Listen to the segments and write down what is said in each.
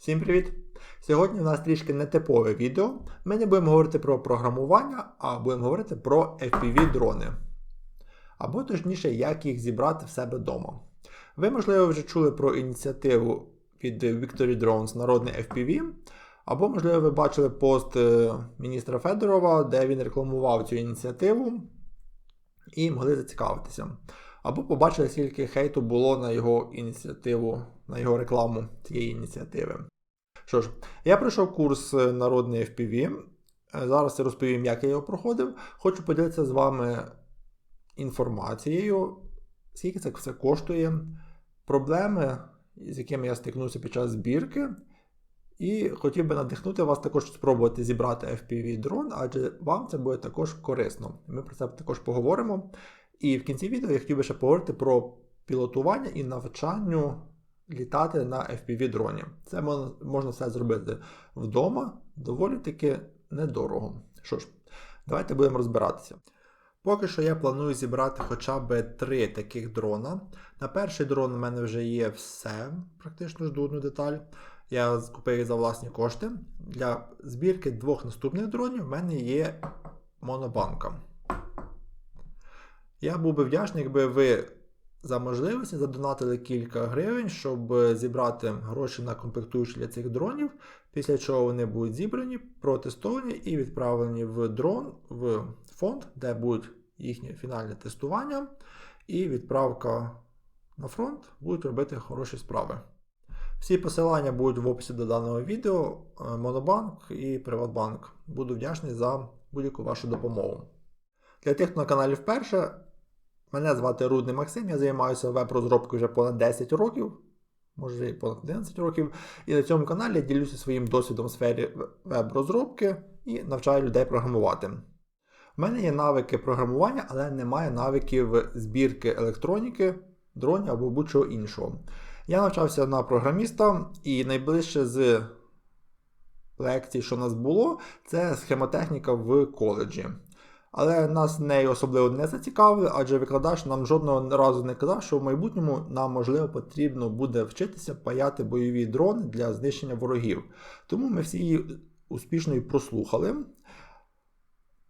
Всім привіт! Сьогодні у нас трішки нетипове відео. Ми не будемо говорити про програмування, а будемо говорити про FPV-дрони. Або точніше, як їх зібрати в себе вдома. Ви, можливо, вже чули про ініціативу від Victory Drones Народний FPV. Або, можливо, ви бачили пост е, міністра Федорова, де він рекламував цю ініціативу і могли зацікавитися. Або побачили, скільки хейту було на його ініціативу, на його рекламу цієї ініціативи. Що ж, я пройшов курс е, народний FPV. Е, Зараз я розповім, як я його проходив. Хочу поділитися з вами інформацією, скільки це все коштує, проблеми, з якими я стикнувся під час збірки. І хотів би надихнути вас також спробувати зібрати FPV-дрон, адже вам це буде також корисно. Ми про це також поговоримо. І в кінці відео я хотів би ще поговорити про пілотування і навчанню літати на FPV-дроні. Це можна, все зробити вдома, доволі таки недорого. Що ж, давайте будемо розбиратися. Поки що я планую зібрати хоча б три таких дрона. На перший дрон у мене вже є все, практично жду одну деталь. Я купив їх за власні кошти. Для збірки двох наступних дронів в мене є монобанка. Я був би вдячний, якби ви за можливості задонатили кілька гривень, щоб зібрати гроші на комплектуючі для цих дронів, після чого вони будуть зібрані, протестовані і відправлені в дрон в фонд, де будуть їхнє фінальне тестування, і відправка на фронт будуть робити хороші справи. Всі посилання будуть в описі до даного відео, Монобанк і Приватбанк. Буду вдячний за будь-яку вашу допомогу. Для тих, хто на каналі вперше, мене звати Рудний Максим, я займаюся веб-розробкою вже понад 10 років, може і понад 11 років. І на цьому каналі я ділюся своїм досвідом в сфері веб-розробки і навчаю людей програмувати. У мене є навики програмування, але немає навиків збірки електроніки, дронів або будь-чого іншого. Я навчався на програміста, і найближче з лекцій, що в нас було, це схемотехніка в коледжі. Але нас нею особливо не зацікавили, адже викладач нам жодного разу не казав, що в майбутньому нам, можливо, потрібно буде вчитися паяти бойові дрони для знищення ворогів. Тому ми всі її успішно і прослухали.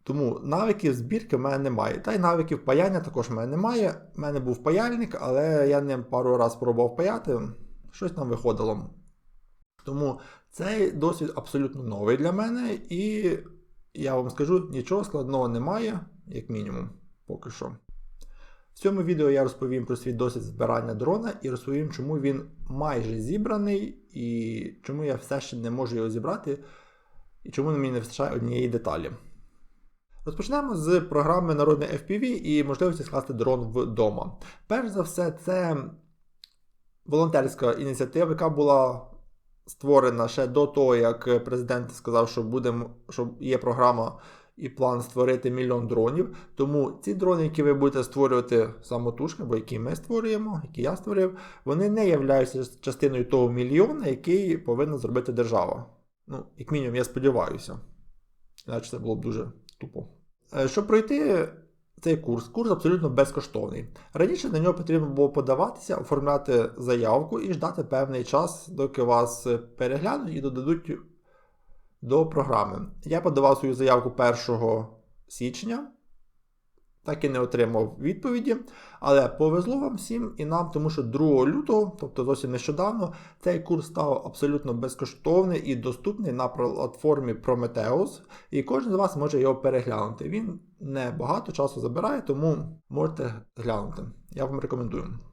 Тому навиків збірки в мене немає. Та й навиків паяння також в мене немає. У мене був паяльник, але я ним пару разів пробував паяти, щось там виходило. Тому цей досвід абсолютно новий для мене, і я вам скажу, нічого складного немає, як мінімум, поки що. В цьому відео я розповім про свій досвід збирання дрона і розповім, чому він майже зібраний, і чому я все ще не можу його зібрати, і чому мені не вистачає однієї деталі. Розпочнемо з програми Народне FPV і можливості скласти дрон вдома. Перш за все, це волонтерська ініціатива, яка була створена ще до того, як президент сказав, що буде, що є програма і план створити мільйон дронів. Тому ці дрони, які ви будете створювати самотужки, або які ми створюємо, які я створив, вони не являються частиною того мільйона, який повинна зробити держава. Ну, як мінімум, я сподіваюся. Іначе це було б дуже тупо. Щоб пройти цей курс, курс абсолютно безкоштовний. Раніше на нього потрібно було подаватися, оформляти заявку і ждати певний час, доки вас переглянуть і додадуть до програми. Я подавав свою заявку 1 січня, так і не отримав відповіді. Але повезло вам всім і нам, тому що 2 лютого, тобто зовсім нещодавно, цей курс став абсолютно безкоштовний і доступний на платформі Prometheus, і кожен з вас може його переглянути. Він не багато часу забирає, тому можете глянути. Я вам рекомендую.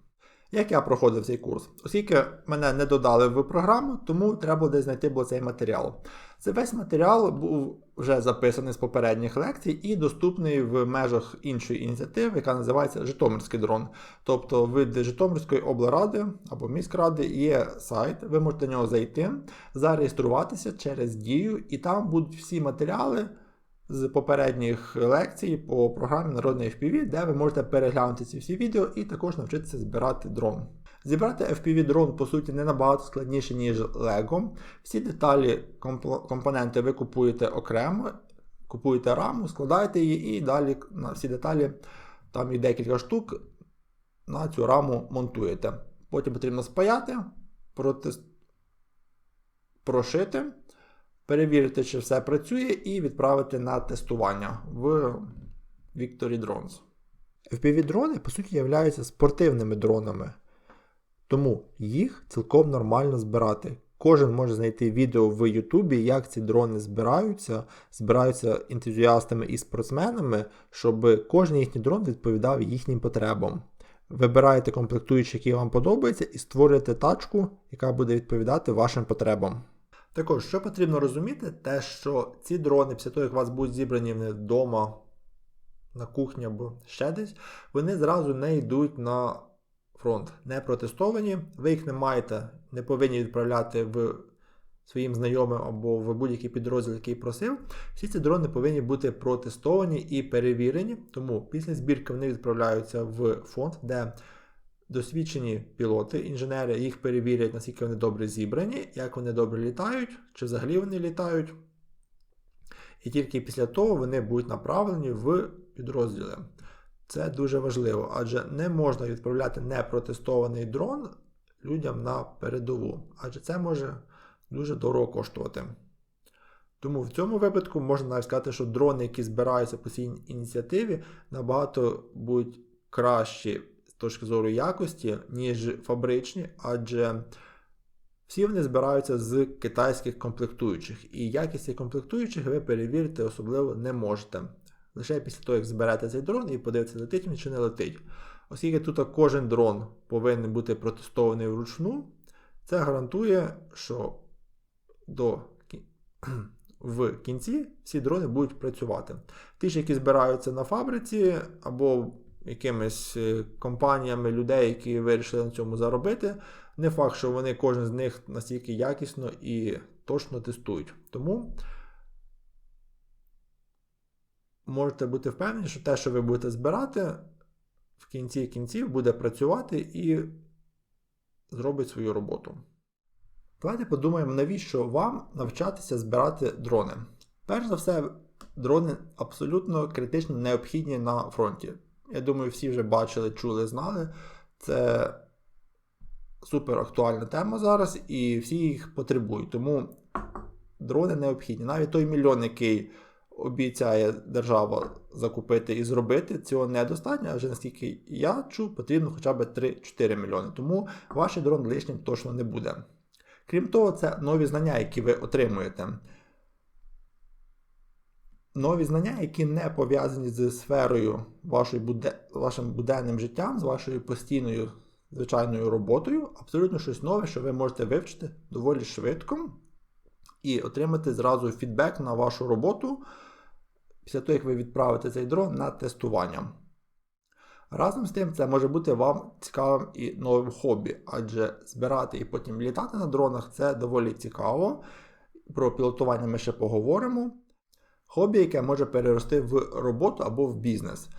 Як я проходив цей курс? Оскільки мене не додали в програму, тому треба буде знайти було цей матеріал. Це весь матеріал був вже записаний з попередніх лекцій і доступний в межах іншої ініціативи, яка називається Житомирський дрон. Тобто від Житомирської облради або міськради є сайт, ви можете на нього зайти, зареєструватися через дію, і там будуть всі матеріали. З попередніх лекцій по програмі Народний FPV, де ви можете переглянути ці всі відео і також навчитися збирати дрон. Зібрати FPV-дрон, по суті, не набагато складніше, ніж Lego. Всі деталі, компоненти ви купуєте окремо, купуєте раму, складаєте її і далі на всі деталі, там є декілька штук, на цю раму монтуєте. Потім потрібно спаяти, протест... прошити, перевірити, чи все працює, і відправити на тестування в Victory Drones. FPV-дрони, по суті, являються спортивними дронами. Тому їх цілком нормально збирати. Кожен може знайти відео в Ютубі, як ці дрони збираються, збираються ентузіастами і спортсменами, щоб кожен їхній дрон відповідав їхнім потребам. Вибираєте комплектуючі, які вам подобаються, і створюєте тачку, яка буде відповідати вашим потребам. Також, що потрібно розуміти, те, що ці дрони, після того, як у вас будуть зібрані вдома, на кухні або ще десь, вони зразу не йдуть на фронт, не протестовані. Ви їх не маєте, не повинні відправляти в своїм знайомим або в будь-який підрозділ, який просив. Всі ці дрони повинні бути протестовані і перевірені. Тому після збірки вони відправляються в фонд, де досвідчені пілоти, інженери їх перевірять, наскільки вони добре зібрані, як вони добре літають, чи взагалі вони літають. І тільки після того вони будуть направлені в підрозділи. Це дуже важливо, адже не можна відправляти непротестований дрон людям на передову, адже це може дуже дорого коштувати. Тому в цьому випадку можна навіть сказати, що дрони, які збираються по цій ініціативі, набагато будуть кращі точки зору якості, ніж фабричні, адже всі вони збираються з китайських комплектуючих. І якість цих комплектуючих ви перевірити особливо не можете. Лише після того, як зберете цей дрон і подивитися, летить він чи не летить. Оскільки тут кожен дрон повинен бути протестований вручну, це гарантує, що до в кінці всі дрони будуть працювати. Ті ж, які збираються на фабриці, або якимись е, компаніями людей, які вирішили на цьому заробити, не факт, що вони кожен з них настільки якісно і точно тестують. Тому можете бути впевнені, що те, що ви будете збирати, в кінці кінців буде працювати і зробить свою роботу. Давайте подумаємо, навіщо вам навчатися збирати дрони. Перш за все, дрони абсолютно критично необхідні на фронті. Я думаю, всі вже бачили, чули, знали. Це супер актуальна тема зараз, і всі їх потребують. Тому дрони необхідні. Навіть той мільйон, який обіцяє держава закупити і зробити, цього недостатньо, адже наскільки я чув, потрібно хоча б 3-4 мільйони. Тому ваш дрон лишнім точно не буде. Крім того, це нові знання, які ви отримуєте. Нові знання, які не пов'язані з сферою вашої буде... вашим буденним життям, з вашою постійною звичайною роботою, абсолютно щось нове, що ви можете вивчити доволі швидко і отримати зразу фідбек на вашу роботу після того, як ви відправите цей дрон на тестування. Разом з тим, це може бути вам цікавим і новим хобі, адже збирати і потім літати на дронах це доволі цікаво. Про пілотування ми ще поговоримо. Хобі, яке може перерости в роботу або в бізнес.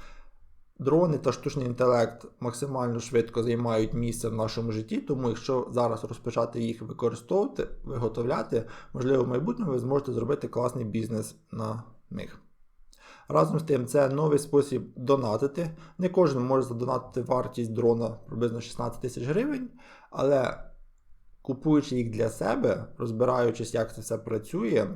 Дрони та штучний інтелект максимально швидко займають місце в нашому житті, тому якщо зараз розпочати їх використовувати, виготовляти, можливо, в майбутньому ви зможете зробити класний бізнес на них. Разом з тим, це новий спосіб донатити. Не кожен може задонатити вартість дрона приблизно 16 тисяч гривень, але купуючи їх для себе, розбираючись, як це все працює,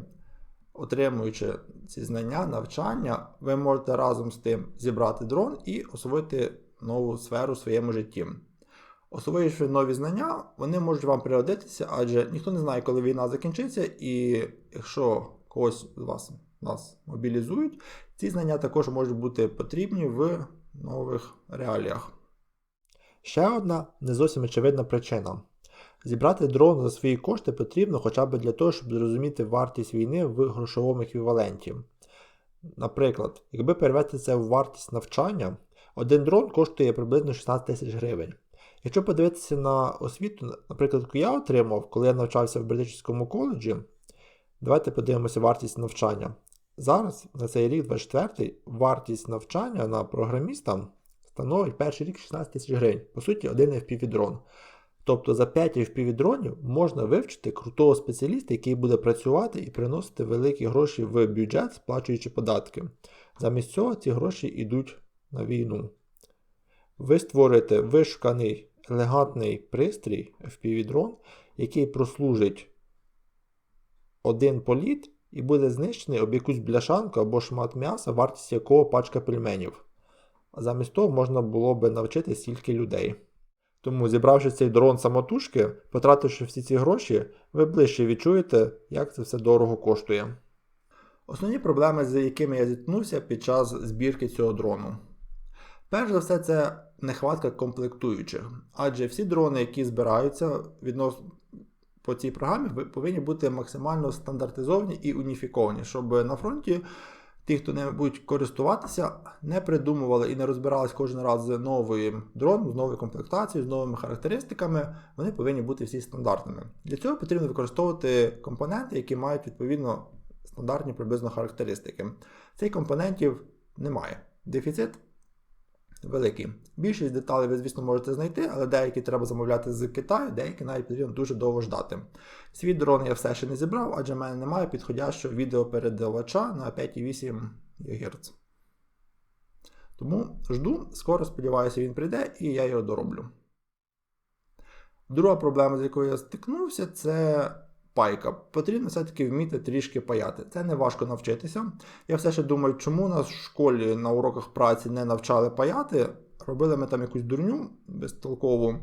отримуючи ці знання, навчання, ви можете разом з тим зібрати дрон і освоїти нову сферу в своєму житті. Освоївши нові знання, вони можуть вам пригодитися, адже ніхто не знає, коли війна закінчиться, і якщо когось з вас нас мобілізують, ці знання також можуть бути потрібні в нових реаліях. Ще одна не зовсім очевидна причина. Зібрати дрон за свої кошти потрібно хоча б для того, щоб зрозуміти вартість війни в грошовому еквіваленті. Наприклад, якби перевести це в вартість навчання, один дрон коштує приблизно 16 тисяч гривень. Якщо подивитися на освіту, наприклад, яку я отримав, коли я навчався в Британському коледжі, давайте подивимося вартість навчання. Зараз на цей рік 24-й, вартість навчання на програміста становить перший рік 16 тисяч гривень. По суті, один FPV-дрон. Тобто за 5 FPV-дронів можна вивчити крутого спеціаліста, який буде працювати і приносити великі гроші в бюджет, сплачуючи податки. Замість цього ці гроші йдуть на війну. Ви створюєте вишуканий елегантний пристрій FPV-дрон, який прослужить один політ і буде знищений об якусь бляшанку або шмат м'яса, вартість якого пачка пельменів. Замість того можна було би навчити стільки людей. Тому, зібравши цей дрон самотужки, потративши всі ці гроші, ви ближче відчуєте, як це все дорого коштує. Основні проблеми, з якими я зіткнувся під час збірки цього дрону. Перш за все, це нехватка комплектуючих, адже всі дрони, які збираються відносно по цій програмі, ви- повинні бути максимально стандартизовані і уніфіковані, щоб на фронті ті, хто не будуть користуватися, не придумували і не розбирались кожен раз з новим дроном, з новою комплектацією, з новими характеристиками, вони повинні бути всі стандартними. Для цього потрібно використовувати компоненти, які мають відповідно стандартні приблизно характеристики. Цих компонентів немає. Дефіцит великий. Більшість деталей ви, звісно, можете знайти, але деякі треба замовляти з Китаю, деякі навіть потрібно дуже довго ждати. Свій дрон я все ще не зібрав, адже в мене немає підходящого відеопередавача на 5,8 ГГц. Тому жду, скоро сподіваюся, він прийде і я його дороблю. Друга проблема, з якою я стикнувся, це пайка. Потрібно все-таки вміти трішки паяти. Це не важко навчитися. Я все ще думаю, чому нас в школі на уроках праці не навчали паяти. Робили ми там якусь дурню безтолкову.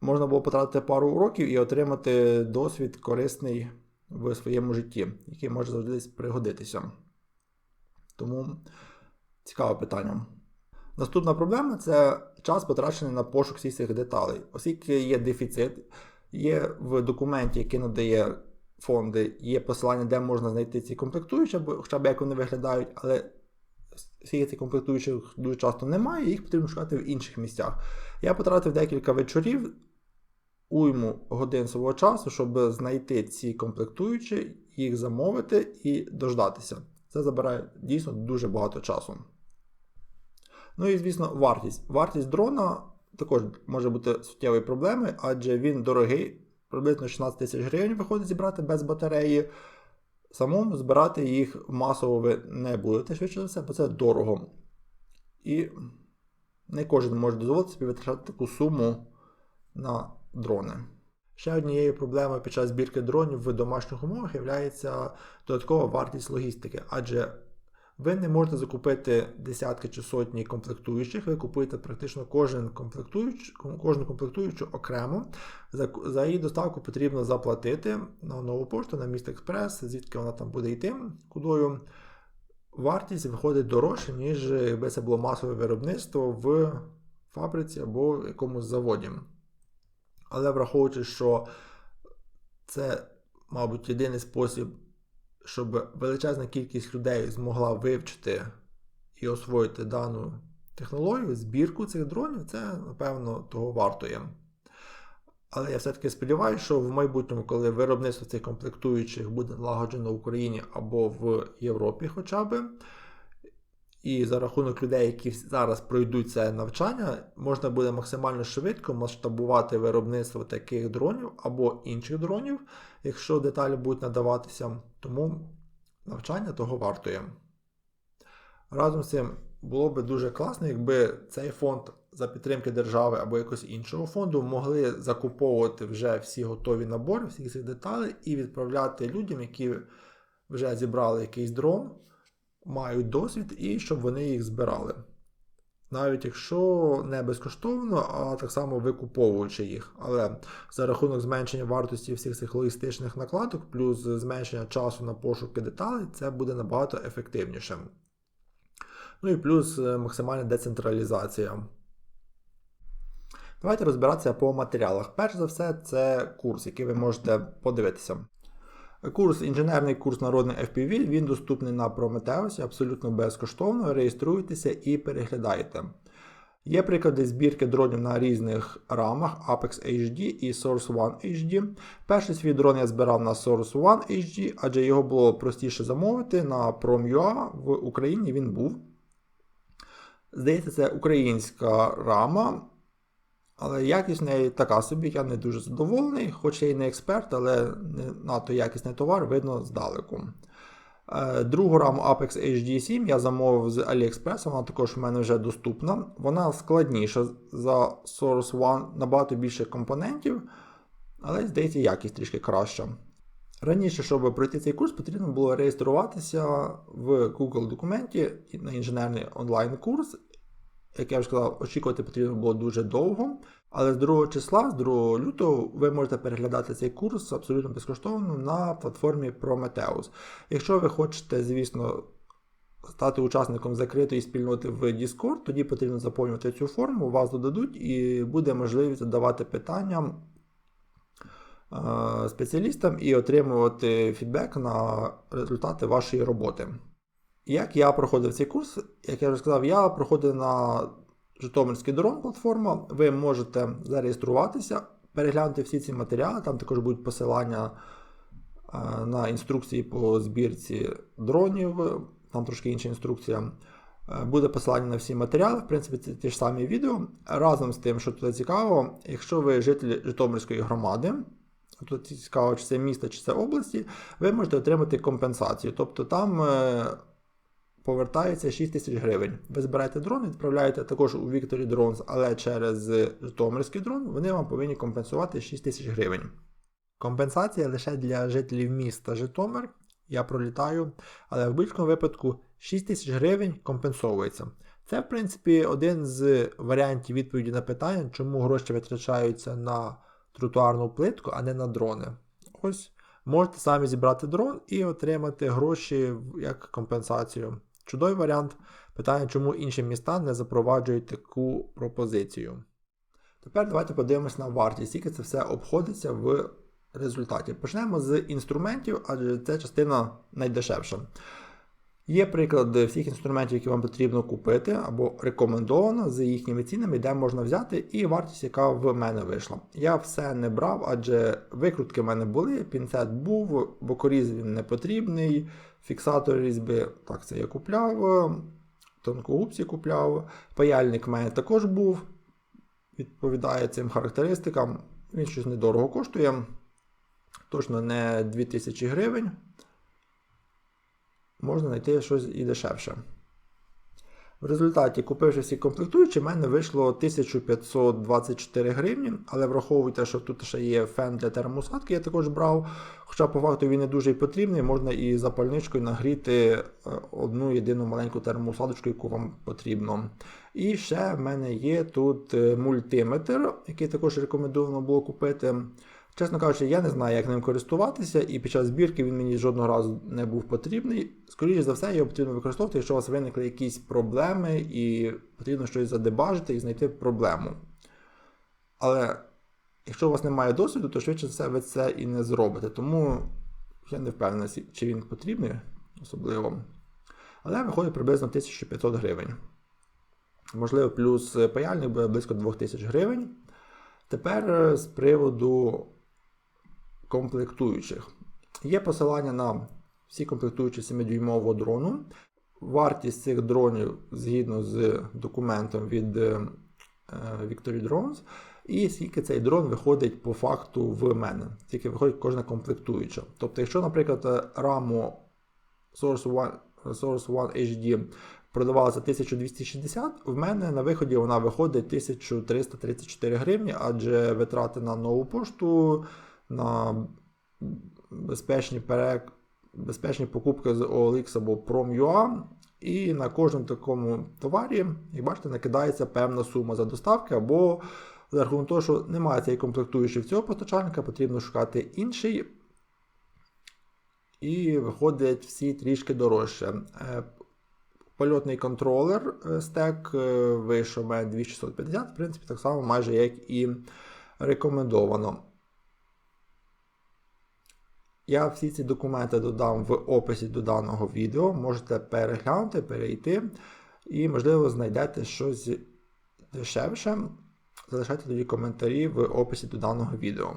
Можна було потратити пару уроків і отримати досвід корисний в своєму житті, який може завжди пригодитися. Тому цікаве питання. Наступна проблема це час потрачений на пошук всіх цих деталей. Оскільки є дефіцит, є в документі, який надає фонди, є посилання, де можна знайти ці комплектуючі, або хоча б як вони виглядають, але цих комплектуючих дуже часто немає, їх потрібно шукати в інших місцях. Я потратив декілька вечорів, уйму годин свого часу, щоб знайти ці комплектуючі, їх замовити і дождатися. Це забирає дійсно дуже багато часу. Ну і, звісно, вартість. Вартість дрона також може бути суттєвою проблемою, адже він дорогий, приблизно 16 тисяч гривень виходить зібрати без батареї. Самому збирати їх масово ви не будете швидше за все, бо це дорого. І не кожен може дозволити собі витрачати таку суму на дрони. Ще однією проблемою під час збірки дронів в домашніх умовах є додаткова вартість логістики, адже ви не можете закупити десятки чи сотні комплектуючих, ви купуєте практично кожен комплектуюч, кожну комплектуючу окремо. За, за її доставку потрібно заплатити на нову пошту, на міст Експрес, звідки вона там буде йти, кудою. Вартість виходить дорожче, ніж якби це було масове виробництво в фабриці або в якомусь заводі. Але враховуючи, що це, мабуть, єдиний спосіб, щоб величезна кількість людей змогла вивчити і освоїти дану технологію, збірку цих дронів, це, напевно, того вартує. Але я все-таки сподіваюся, що в майбутньому, коли виробництво цих комплектуючих буде налагоджено в Україні або в Європі хоча б, і за рахунок людей, які зараз пройдуть це навчання, можна буде максимально швидко масштабувати виробництво таких дронів або інших дронів, якщо деталі будуть надаватися. Тому навчання того вартує. Разом з цим було би дуже класно, якби цей фонд за підтримки держави або якогось іншого фонду могли закуповувати вже всі готові набори, всіх цих деталей і відправляти людям, які вже зібрали якийсь дрон мають досвід і щоб вони їх збирали. Навіть якщо не безкоштовно, а так само викуповуючи їх. Але за рахунок зменшення вартості всіх цих логістичних накладок, плюс зменшення часу на пошуки деталей, це буде набагато ефективніше. Ну і плюс максимальна децентралізація. Давайте розбиратися по матеріалах. Перш за все, це курс, який ви можете подивитися. Курс, інженерний курс народний FPV, він доступний на Prometheus, абсолютно безкоштовно. Реєструйтеся і переглядайте. Є приклади збірки дронів на різних рамах Apex HD і Source One HD. Перший свій дрон я збирав на Source One HD, адже його було простіше замовити на Prom.ua в Україні він був. Здається, це українська рама. Але якість неї така собі, я не дуже задоволений, хоч я і не експерт, але не надто якісний товар видно здалеку. Другу раму Apex HD7 я замовив з AliExpress, вона також в мене вже доступна. Вона складніша за Source One, набагато більше компонентів, але, здається, якість трішки краща. Раніше, щоб пройти цей курс, потрібно було реєструватися в Google документі на інженерний онлайн-курс. Як я вже сказав, очікувати потрібно було дуже довго. Але з 2 числа, з 2 лютого, ви можете переглядати цей курс абсолютно безкоштовно на платформі Prometheus. Якщо ви хочете, звісно, стати учасником закритої спільноти в Discord, тоді потрібно заповнювати цю форму, вас додадуть і буде можливість задавати питання е, спеціалістам і отримувати фідбек на результати вашої роботи. Як я проходив цей курс, як я вже сказав, я проходив на Житомирський дрон платформа. Ви можете зареєструватися, переглянути всі ці матеріали. Там також будуть посилання е, на інструкції по збірці дронів, там трошки інша інструкція. Е, Буде посилання на всі матеріали, в принципі, це ті ж самі відео. Разом з тим, що тут цікаво, якщо ви жителі Житомирської громади, тут цікаво, чи це місто, чи це області, ви можете отримати компенсацію. Тобто там е, повертається 6 тисяч гривень. Ви збираєте дрон, відправляєте також у Victory Drones, але через Житомирський дрон вони вам повинні компенсувати 6 тисяч гривень. Компенсація лише для жителів міста Житомир. Я пролітаю, але в будь-якому випадку 6 тисяч гривень компенсовується. Це, в принципі, один з варіантів відповіді на питання, чому гроші витрачаються на тротуарну плитку, а не на дрони. Ось можете самі зібрати дрон і отримати гроші як компенсацію. Чудовий варіант. Питання, чому інші міста не запроваджують таку пропозицію. Тепер давайте подивимось на вартість, скільки це все обходиться в результаті. Почнемо з інструментів, адже це частина найдешевша. Є приклад всіх інструментів, які вам потрібно купити або рекомендовано з їхніми цінами, де можна взяти, і вартість, яка в мене вийшла. Я все не брав, адже викрутки в мене були, пінцет був, бокоріз він не потрібний, фіксатор різьби, так це я купляв, тонкогубці купляв, паяльник в мене також був, відповідає цим характеристикам. Він щось недорого коштує. Точно не 2000 гривень можна знайти щось і дешевше. В результаті, купивши всі комплектуючі, в мене вийшло 1524 гривні, але враховуйте, що тут ще є фен для термосадки, я також брав. Хоча по факту він не дуже і потрібний, можна і запальничкою нагріти е, одну єдину маленьку термосадочку, яку вам потрібно. І ще в мене є тут е, мультиметр, який також рекомендовано було купити. Чесно кажучи, я не знаю, як ним користуватися, і під час збірки він мені жодного разу не був потрібний. Скоріше за все, його потрібно використовувати, якщо у вас виникли якісь проблеми, і потрібно щось задебажити і знайти проблему. Але якщо у вас немає досвіду, то швидше за все ви це і не зробите. Тому я не впевнений, чи він потрібний, особливо. Але виходить приблизно 1500 гривень. Можливо, плюс паяльник буде близько 2000 гривень. Тепер з приводу комплектуючих. Є посилання на всі комплектуючі 7-дюймового дрону. Вартість цих дронів згідно з документом від е, Victory Drones. І скільки цей дрон виходить по факту в мене, скільки виходить кожна комплектуюча. Тобто, якщо, наприклад, раму Source One, Source One HD продавалася 1260, в мене на виході вона виходить 1334 гривні, адже витрати на нову пошту на безпечні перек... безпечні покупки з OLX або Prom.ua. І на кожному такому товарі, як бачите, накидається певна сума за доставки, або за рахунок того, що немає цієї комплектуючої в цього постачальника, потрібно шукати інший. І виходять всі трішки дорожче. Е, польотний контролер е, стек е, вийшов 2650, в принципі, так само майже як і рекомендовано. Я всі ці документи додам в описі до даного відео. Можете переглянути, перейти і, можливо, знайдете щось дешевше. Залишайте тоді коментарі в описі до даного відео.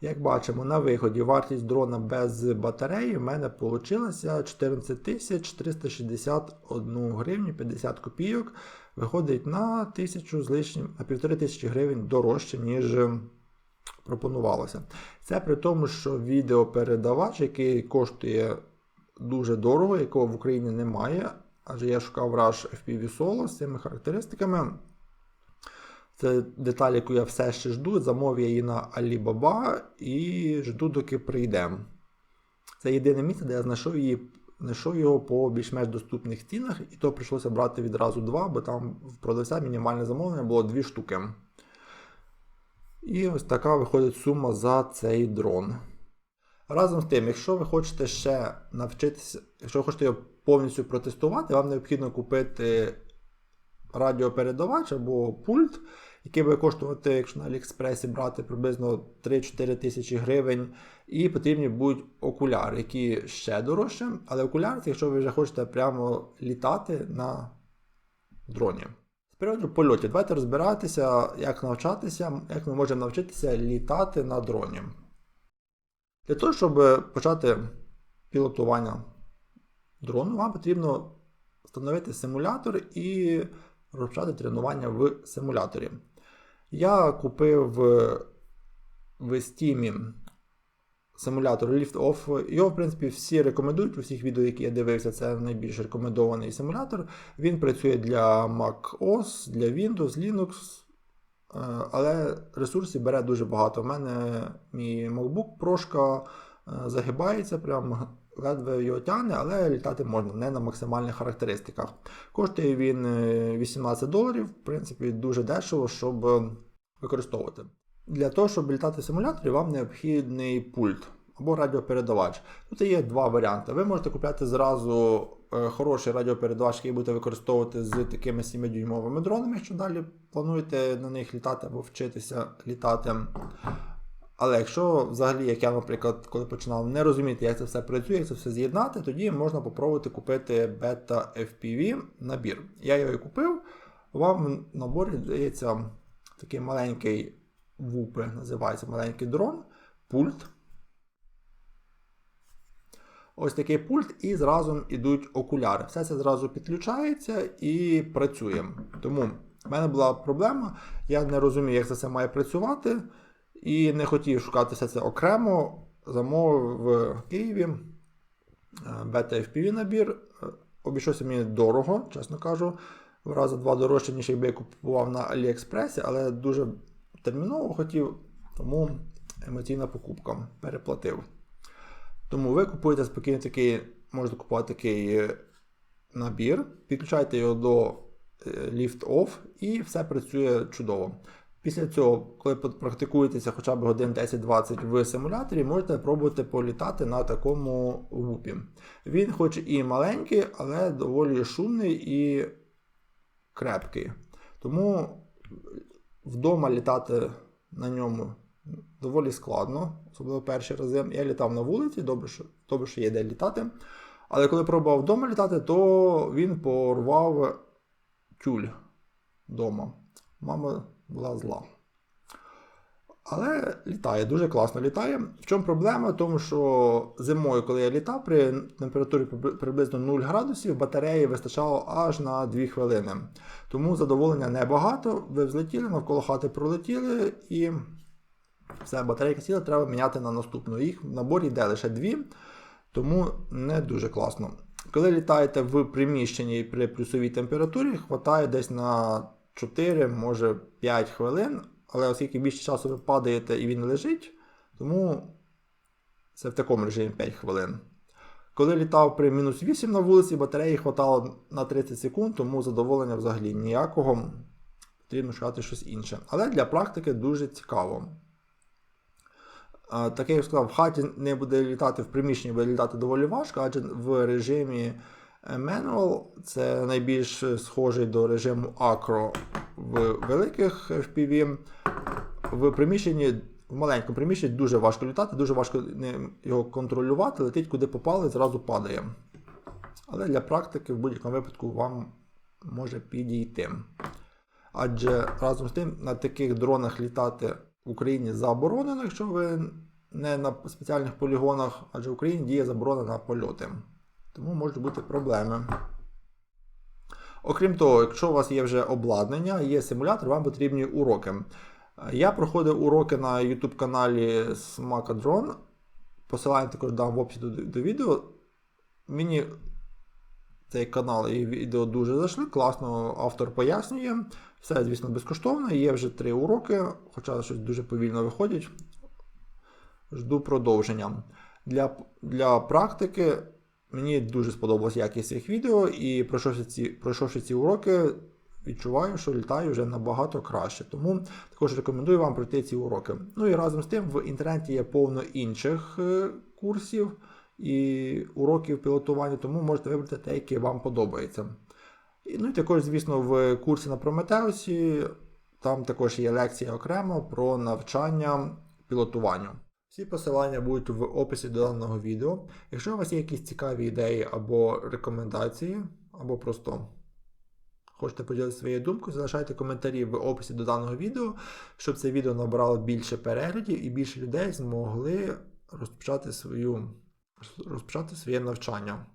Як бачимо, на виході вартість дрона без батареї в мене вийшла 14 461 гривню 50 копійок. Виходить на 1000 з лишнім, на 1500 гривень дорожче, ніж пропонувалося. Це при тому, що відеопередавач, який коштує дуже дорого, якого в Україні немає, адже я шукав Rush FPV Solo з цими характеристиками. Це деталь, яку я все ще жду. Замовив я її на Alibaba і жду, доки прийде. Це єдине місце, де я знайшов її. Знайшов його по більш-менш доступних цінах, і то прийшлося брати відразу два, бо там в продавця мінімальне замовлення було дві штуки. І ось така виходить сума за цей дрон. Разом з тим, якщо ви хочете ще навчитися, якщо ви хочете його повністю протестувати, вам необхідно купити радіопередавач або пульт, який буде коштувати, якщо на Аліекспресі брати приблизно 3-4 тисячі гривень. І потрібні будуть окуляри, які ще дорожче. Але окуляри, якщо ви вже хочете прямо літати на дроні. Приводу польотів, давайте розбиратися, як навчатися, як ми можемо навчитися літати на дроні. Для того, щоб почати пілотування дрону, вам потрібно встановити симулятор і розпочати тренування в симуляторі. Я купив в Steam симулятор Lift-Off. Його, в принципі, всі рекомендують у всіх відео, які я дивився, це найбільш рекомендований симулятор. Він працює для Mac OS, для Windows, Linux. Е, Але ресурсів бере дуже багато. У мене мій MacBook прошка е, загибається, прям ледве його тягне, але літати можна не на максимальних характеристиках. Коштує він е, 18 доларів, в принципі, дуже дешево, щоб використовувати. Для того, щоб літати в симуляторі, вам необхідний пульт або радіопередавач. Тут є два варіанти. Ви можете купляти зразу е, хороший радіопередавач, який будете використовувати з такими 7-дюймовими дронами, якщо далі плануєте на них літати або вчитися літати. Але якщо взагалі, як я, наприклад, коли починав не розуміти, як це все працює, як це все з'єднати, тоді можна спробувати купити Beta FPV набір. Я його і купив. Вам в наборі дається такий маленький вупи, називається маленький дрон, пульт. Ось такий пульт, і зразу йдуть окуляри. Все це зразу підключається і працює. Тому в мене була проблема, я не розумію, як це все має працювати. І не хотів шукати все це окремо. Замовив в Києві Beta FPV набір. Обійшовся мені дорого, чесно кажу. В рази два дорожче, ніж якби я купував на Аліекспресі, але дуже терміново хотів, тому емоційна покупка переплатив. Тому ви купуєте спокійно такий, можете купувати такий набір, підключаєте його до Lift-Off і все працює чудово. Після цього, коли практикуєтеся хоча б годин 10-20 в симуляторі, можете пробувати політати на такому вупі. Він хоч і маленький, але доволі шумний і крепкий. Тому вдома літати на ньому доволі складно, особливо перші рази. Я літав на вулиці, добре, що добре, що є де літати. Але коли пробував вдома літати, то він порвав тюль вдома. Мама була зла. Але літає, дуже класно літає. В чому проблема? В тому, що зимою, коли я літав, при температурі приблизно 0 градусів, батареї вистачало аж на 2 хвилини. Тому задоволення небагато. Ви взлетіли, навколо хати пролетіли і все, батарейка сіла, треба міняти на наступну. Їх в наборі йде лише 2, тому не дуже класно. Коли літаєте в приміщенні при плюсовій температурі, хватає десь на 4, може 5 хвилин. Але оскільки більше часу ви падаєте і він лежить, тому це в такому режимі 5 хвилин. Коли літав при мінус 8 на вулиці, батареї хватало на 30 секунд, тому задоволення взагалі ніякого. Потрібно шукати щось інше. Але для практики дуже цікаво. Так як я сказав, в хаті не буде літати в приміщенні, буде літати доволі важко, адже в режимі Manual це найбільш схожий до режиму Acro в великих FPV. В приміщенні, в маленькому приміщенні дуже важко літати, дуже важко його контролювати, летить куди попали, зразу падає. Але для практики в будь-якому випадку вам може підійти. Адже разом з тим на таких дронах літати в Україні заборонено, якщо ви не на спеціальних полігонах, адже в Україні діє заборона на польоти. Тому можуть бути проблеми. Окрім того, якщо у вас є вже обладнання, є симулятор, вам потрібні уроки. Я проходив уроки на YouTube каналі Smakadron. Посилання також дам в описі до, до відео. Мені цей канал і відео дуже зайшли. Класно автор пояснює. Все, звісно, безкоштовно. Є вже три уроки, хоча щось дуже повільно виходять. Жду продовження. Для, для практики мені дуже сподобалась якість цих відео, і пройшовши ці, пройшовши ці уроки, відчуваю, що літаю вже набагато краще. Тому також рекомендую вам пройти ці уроки. Ну і разом з тим в інтернеті є повно інших е, курсів і уроків пілотування, тому можете вибрати те, яке вам подобається. Ну і також, звісно, в курсі на Прометеусі там також є лекція окремо про навчання пілотуванню. Всі посилання будуть в описі до даного відео. Якщо у вас є якісь цікаві ідеї або рекомендації, або просто хочете поділитися своєю думкою, залишайте коментарі в описі до даного відео, щоб це відео набрало більше переглядів і більше людей змогли розпочати свою розпочати своє навчання.